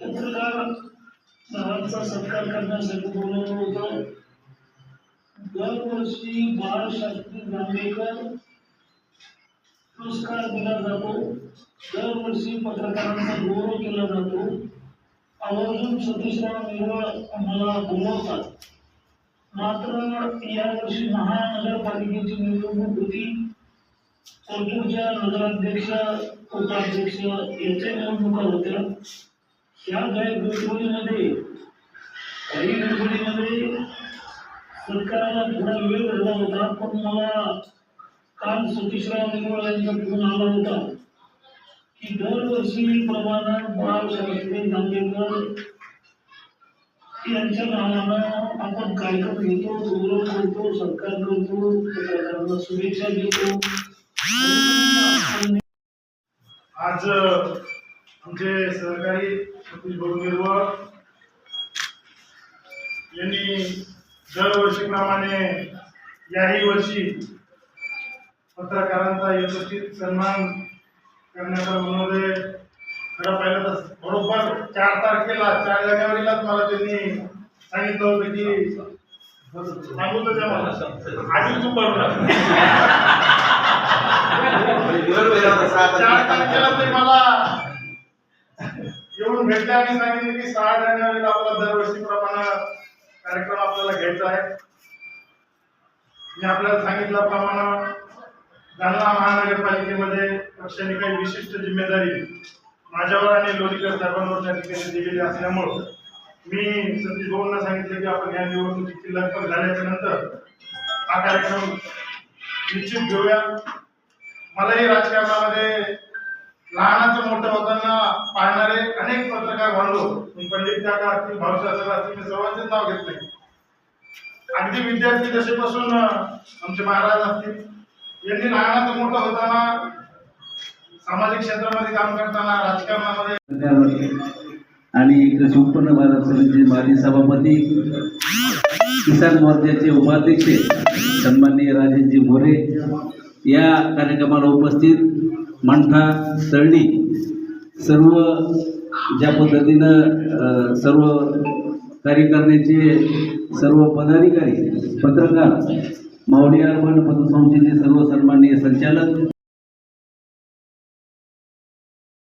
पत्रकार सत्कार करण्यासाठी बोलवलं होतं दरवर्षी बाळशास्त्री जांभेकर पुरस्कार दिला जातो दरवर्षी पत्रकारांचा गौरव केला जातो आवर्जून सतीशराव निर्मळ आम्हाला बोलवतात. मात्र यावर्षी महानगरपालिकेची निवडणूक होती. कोल्हापूरच्या नगराध्यक्ष उपाध्यक्ष याच्या निवडणुका होत्या. या काही गडबडीमध्ये काही गडबडीमध्ये सरकारला थोडा वेळ झाला होता पण मला काल सतीशराव निवड यांचा फोन आला होता की दरवर्षी प्रमाणात बाळशास्त्री नांदेकर यांच्या नावानं आपण कार्यक्रम घेतो गौरव करतो सत्कार करतो पत्रकारांना शुभेच्छा देतो. आज आमचे सहकारी सतीश भाऊ गिरवळ यांनी दरवर्षीप्रमाणे याही वर्षी पत्रकारांचा यथोचित सन्मान करण्याचा मनोदय खरं पाहिलं तर बरोबर चार तारखेला चार जानेवारीलाच मला त्यांनी सांगितलं होतं की सांगू तर मला. आधी तू करू चार तारखेला ते मला येऊन भेटले आणि सांगितले की सहा जानेवारीला आपला दरवर्षीप्रमाणे कार्यक्रम आपल्याला घ्यायचा आहे. मी आपल्याला सांगितल्याप्रमाणे जालना महानगरपालिकेमध्ये पक्षाने काही विशिष्ट जिम्मेदारी माझ्यावर आणि लोणीकर साहेबांवर त्या ठिकाणी दिलेली असल्यामुळं मी सतीश भाऊंना सांगितलं की आपण या निवडणुकीत लगबग झाल्याच्यानंतर हा कार्यक्रम निश्चित घेऊया. मलाही राजकारणामध्ये लहानाचं मोठं होताना पाहणारे अनेक पत्रकार बांधव मी पंडित काका असतील भाऊसाहेब असतील मी सर्वांचे नाव घेत अगदी विद्यार्थी दशेपासून आमचे महाराज असतील यांनी लहानाचं मोठं होताना सामाजिक क्षेत्रामध्ये काम करताना राजकारणामध्ये आणि कृषी उत्पन्न बाजार समितीचे माजी सभापती किसान मोर्चाचे उपाध्यक्ष सन्माननीय राजेशजी मोरे या कार्यक्रमाला उपस्थित मंठा तळणी सर्व ज्या पद्धतीनं सर्व कार्य करण्याचे सर्व पदाधिकारी पत्रकार मावडी अर्बन पतसंस्थेचे सर्व सन्माननीय संचालक